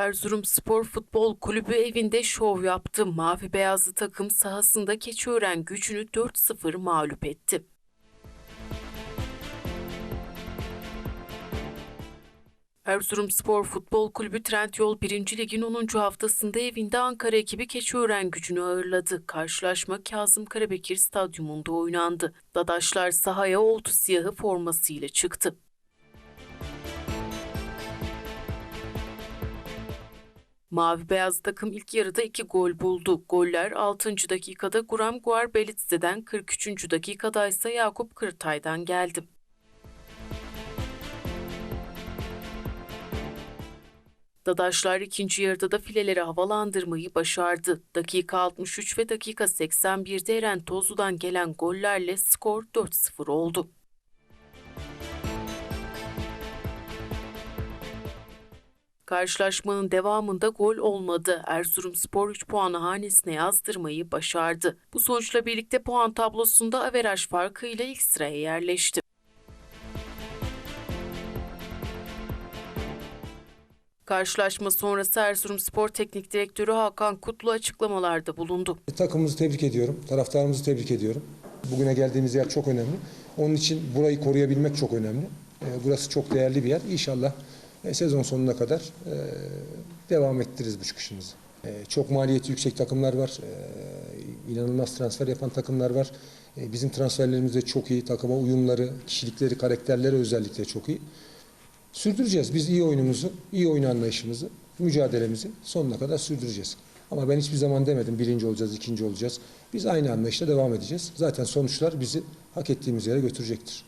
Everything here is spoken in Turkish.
Erzurum Spor Futbol Kulübü evinde şov yaptı. Mavi beyazlı takım sahasında Keçiören gücünü 4-0 mağlup etti. Erzurum Spor Futbol Kulübü Trendyol 1. Lig'in 10. haftasında evinde Ankara ekibi Keçiören gücünü ağırladı. Karşılaşma Kazım Karabekir Stadyumunda oynandı. Dadaşlar sahaya oltu siyahı formasıyla çıktı. Mavi beyaz takım ilk yarıda iki gol buldu. Goller 6. dakikada Guram Guarbelitse'den 43. dakikada ise Yakup Kırtay'dan geldi. Dadaşlar ikinci yarıda da fileleri havalandırmayı başardı. Dakika 63 ve dakika 81'de Eren Tozlu'dan gelen gollerle skor 4-0 oldu. Karşılaşmanın devamında gol olmadı. Erzurumspor 3 puanı hanesine yazdırmayı başardı. Bu sonuçla birlikte puan tablosunda averaj farkıyla ilk sıraya yerleşti. Karşılaşma sonrası Erzurumspor Teknik Direktörü Hakan Kutlu açıklamalarda bulundu. Takımımızı tebrik ediyorum, taraftarımızı tebrik ediyorum. Bugüne geldiğimiz yer çok önemli. Onun için burayı koruyabilmek çok önemli. Ee, Burası çok değerli bir yer. İnşallah e, sezon sonuna kadar e, devam ettiririz bu çıkışımızı. E, Çok maliyeti yüksek takımlar var. İnanılmaz transfer yapan takımlar var. Bizim transferlerimiz de çok iyi. Takıma uyumları, kişilikleri, karakterleri özellikle çok iyi. Sürdüreceğiz. Biz iyi oyunumuzu, iyi oyun anlayışımızı, mücadelemizi sonuna kadar sürdüreceğiz. Ama ben hiçbir zaman demedim birinci olacağız, ikinci olacağız. Biz aynı anlayışla devam edeceğiz. Zaten sonuçlar bizi hak ettiğimiz yere götürecektir.